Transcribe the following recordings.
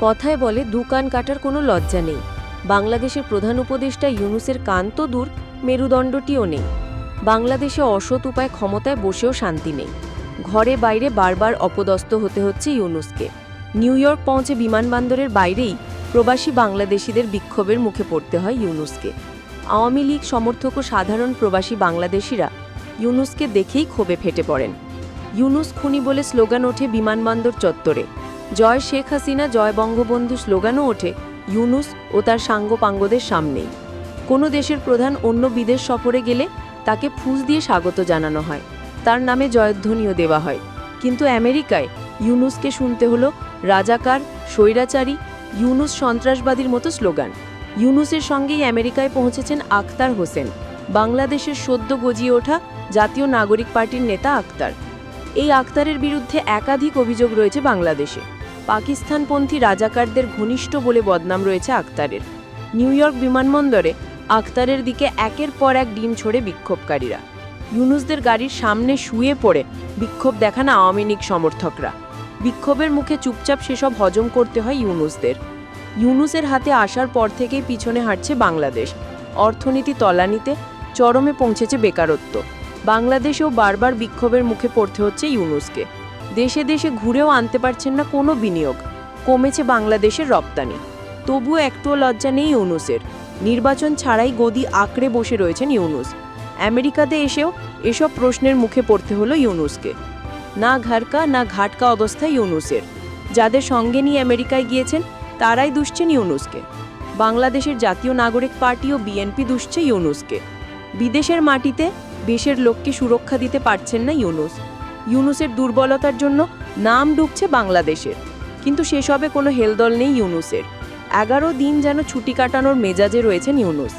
কথায় বলে, দু কান কাটার কোনো লজ্জা নেই। বাংলাদেশের প্রধান উপদেষ্টা ইউনুসের কান তো দূর, মেরুদণ্ডটিও নেই। বাংলাদেশে অসৎ উপায় ক্ষমতায় বসেও শান্তি নেই। ঘরে বাইরে বারবার অপদস্থ হতে হচ্ছে ইউনুসকে। নিউ ইয়র্ক পৌঁছে বিমানবন্দরের বাইরেই প্রবাসী বাংলাদেশিদের বিক্ষোভের মুখে পড়তে হয় ইউনুসকে। আওয়ামী লীগ সমর্থক ও সাধারণ প্রবাসী বাংলাদেশিরা ইউনুসকে দেখেই ক্ষোভে ফেটে পড়েন। ইউনুস খুনি বলে স্লোগান ওঠে বিমানবন্দর চত্বরে। জয় শেখ হাসিনা, জয় বঙ্গবন্ধু স্লোগানও ওঠে ইউনুস ও তার সাঙ্গপাঙ্গদের সামনেই। কোনো দেশের প্রধান অন্য বিদেশ সফরে গেলে তাকে ফুস দিয়ে স্বাগত জানানো হয়। তার নামে জয়ধ্বনিও দেওয়া হয়। কিন্তু আমেরিকায় ইউনুসকে শুনতে হলো রাজাকার, স্বৈরাচারী, ইউনুস সন্ত্রাসবাদীর মতো স্লোগান। ইউনুসের সঙ্গেই আমেরিকায় পৌঁছেছেন আখতার হোসেন। বাংলাদেশের সদ্য গজিয়ে ওঠা জাতীয় নাগরিক পার্টির নেতা আখতার। এই আখতারের বিরুদ্ধে একাধিক অভিযোগ রয়েছে বাংলাদেশে। পাকিস্তানপন্থী রাজাকারদের ঘনিষ্ঠ বলে বদনাম রয়েছে আক্তারের। নিউ ইয়র্ক বিমানবন্দরে আক্তারের দিকে একের পর এক ডিম ছড়ে বিক্ষোভকারীরা। ইউনুসদের গাড়ির সামনে শুয়ে পড়ে বিক্ষোভ দেখান আওয়ামী লীগ সমর্থকরা। বিক্ষোভের মুখে চুপচাপ সেসব হজম করতে হয় ইউনুসদের। ইউনুসের হাতে আসার পর থেকেই পিছনে হাঁটছে বাংলাদেশ। অর্থনীতি তলানিতে চরমে পৌঁছেছে বেকারত্ব। বাংলাদেশেও বারবার বিক্ষোভের মুখে পড়তে হচ্ছে ইউনুসকে। দেশে দেশে ঘুরেও আনতে পারছেন না কোনো বিনিয়োগ। কমেছে বাংলাদেশের রপ্তানি। তবুও একটুও লজ্জা নেই ইউনুসের। নির্বাচন ছাড়াই গদি আঁকড়ে বসে রয়েছেন ইউনুস। আমেরিকাতে এসেও এসব প্রশ্নের মুখে পড়তে হলো ইউনুসকে। না ঘাটকা না ঘাটকা অবস্থা ইউনুসের। যাদের সঙ্গে নিয়ে আমেরিকায় গিয়েছেন, তারাই দুষছেন ইউনুসকে। বাংলাদেশের জাতীয় নাগরিক পার্টি ও বিএনপি দুষছে ইউনুসকে। বিদেশের মাটিতে দেশের লোককে সুরক্ষা দিতে পারছেন না ইউনুস। ইউনুসের দুর্বলতার জন্য নাম ডুবছে বাংলাদেশের। কিন্তু সেসবে কোনো হেলদল নেই ইউনুসের। এগারো দিন যেন ছুটি কাটানোর মেজাজে রয়েছেন ইউনুস।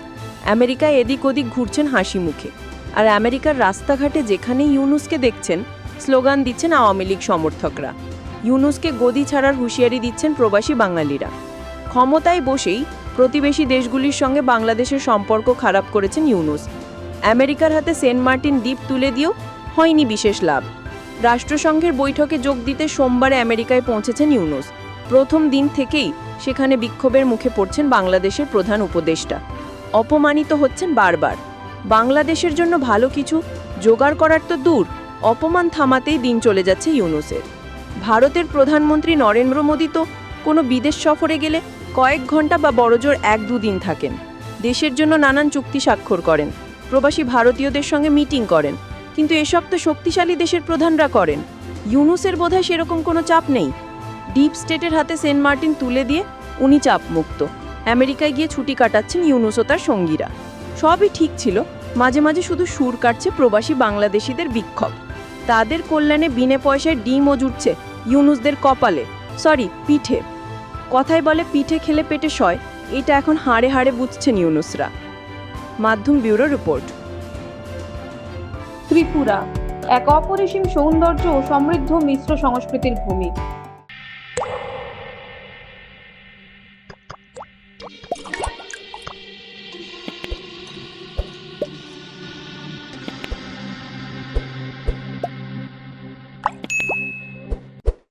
আমেরিকায় এদিক ওদিক ঘুরছেন হাসি মুখে। আর আমেরিকার রাস্তাঘাটে যেখানে ইউনুসকে দেখছেন, স্লোগান দিচ্ছেন আওয়ামী লীগ সমর্থকরা। ইউনুসকে গদি ছাড়ার হুঁশিয়ারি দিচ্ছেন প্রবাসী বাঙালিরা। ক্ষমতায় বসেই প্রতিবেশী দেশগুলির সঙ্গে বাংলাদেশের সম্পর্ক খারাপ করেছেন ইউনুস। আমেরিকার হাতে সেন্ট মার্টিন দ্বীপ তুলে দিয়েও হয়নি বিশেষ লাভ। রাষ্ট্রসংঘের বৈঠকে যোগ দিতে সোমবারে আমেরিকায় পৌঁছেছেন ইউনুস। প্রথম দিন থেকেই সেখানে বিক্ষোভের মুখে পড়ছেন বাংলাদেশের প্রধান উপদেষ্টা। অপমানিত হচ্ছেন বারবার। বাংলাদেশের জন্য ভালো কিছু, জোগাড় করার তো দূর, অপমান থামাতেই দিন চলে যাচ্ছে ইউনুসের। ভারতের প্রধানমন্ত্রী নরেন্দ্র মোদী তো কোনো বিদেশ সফরে গেলে কয়েক ঘণ্টা বা বড়জোর এক দুদিন থাকেন। দেশের জন্য নানান চুক্তি স্বাক্ষর করেন। প্রবাসী ভারতীয়দের সঙ্গে মিটিং করেন। কিন্তু এসব তো শক্তিশালী দেশের প্রধানরা করেন। ইউনুসের বোধহয় সেরকম কোনো চাপ নেই। ডিপ স্টেটের হাতে সেন্ট মার্টিন তুলে দিয়ে উনি চাপমুক্ত। আমেরিকায় গিয়ে ছুটি কাটাচ্ছেন ইউনুস ও তার সঙ্গীরা। সবই ঠিক ছিল, মাঝে মাঝে শুধু সুর কাটছে প্রবাসী বাংলাদেশিদের বিক্ষোভ। তাদের কল্যাণে বিনে পয়সায় ডিমও জুটছে ইউনুসদের কপালে, সরি, পিঠে। কথায় বলে পিঠে খেলে পেটে সয়, এটা এখন হাড়ে হাড়ে বুঝছেন ইউনুসরা। মাধ্যম ব্যুরো রিপোর্ট। ত্রিপুরা এক অপরিসীম সৌন্দর্য ও সমৃদ্ধ মিশ্র সংস্কৃতির ভূমি।